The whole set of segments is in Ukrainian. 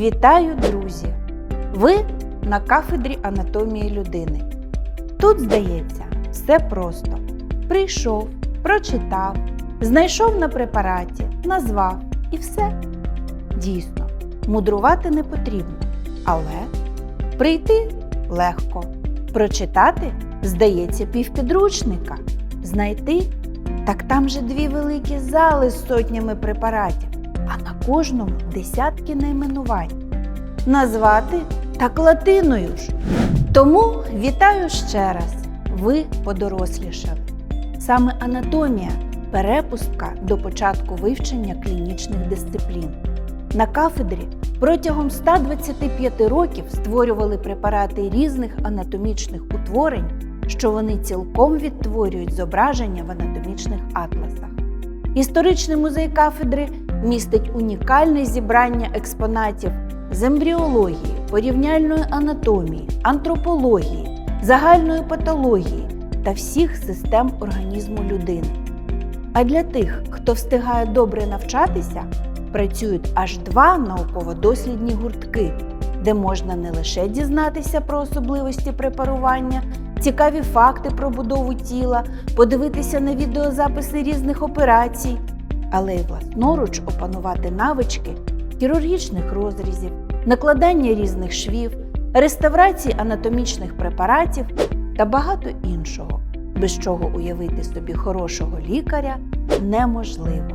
Вітаю, друзі! Ви на кафедрі анатомії людини. Тут, здається, все просто. Прийшов, прочитав, знайшов на препараті, назвав і все. Дійсно, мудрувати не потрібно, але прийти легко. Прочитати, здається, півпідручника. Знайти так там же дві великі зали з сотнями препаратів а на кожному десятки найменувань. Назвати так латиною ж. Тому вітаю ще раз. Ви подорослішали. Саме анатомія перепустка до початку вивчення клінічних дисциплін. На кафедрі протягом 125 років створювали препарати різних анатомічних утворень, що вони цілком відтворюють зображення в анатомічних атласах. Історичний музей кафедри містить унікальне зібрання експонатів з ембріології, порівняльної анатомії, антропології, загальної патології та всіх систем організму людини. А для тих, хто встигає добре навчатися, працюють аж два науково-дослідні гуртки, де можна не лише дізнатися про особливості препарування, цікаві факти про будову тіла, подивитися на відеозаписи різних операцій, але й власноруч опанувати навички хірургічних розрізів, накладання різних швів, реставрації анатомічних препаратів та багато іншого, без чого уявити собі хорошого лікаря неможливо.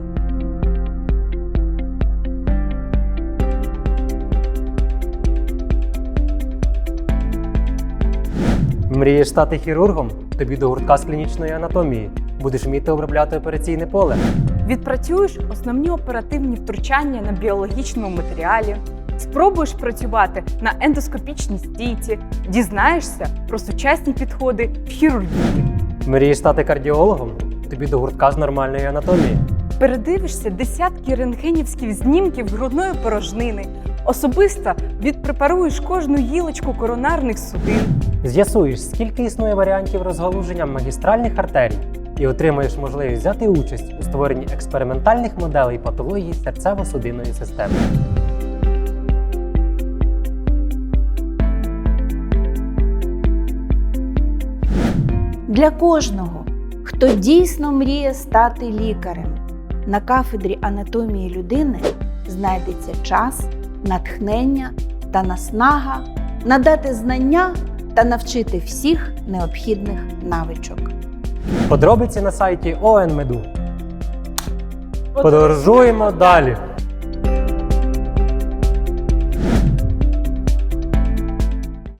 Мрієш стати хірургом? Тобі до гуртка з клінічної анатомії. Будеш вміти обробляти операційне поле. Відпрацюєш основні оперативні втручання на біологічному матеріалі, спробуєш працювати на ендоскопічній стійці, дізнаєшся про сучасні підходи в хірургії, Мрієш стати кардіологом? Тобі до гуртка з нормальної анатомії. передивишся десятки рентгенівських знімків грудної порожнини, особисто відпрепаруєш кожну гілочку коронарних судин. З'ясуєш, скільки існує варіантів розгалуження магістральних артерій, і отримаєш можливість взяти участь у створенні експериментальних моделей патології серцево-судинної системи. Для кожного, хто дійсно мріє стати лікарем, на кафедрі анатомії людини знайдеться час, натхнення та наснага надати знання та навчити всіх необхідних навичок. Подробиці на сайті ОНМЕДУ. Подорожуємо далі!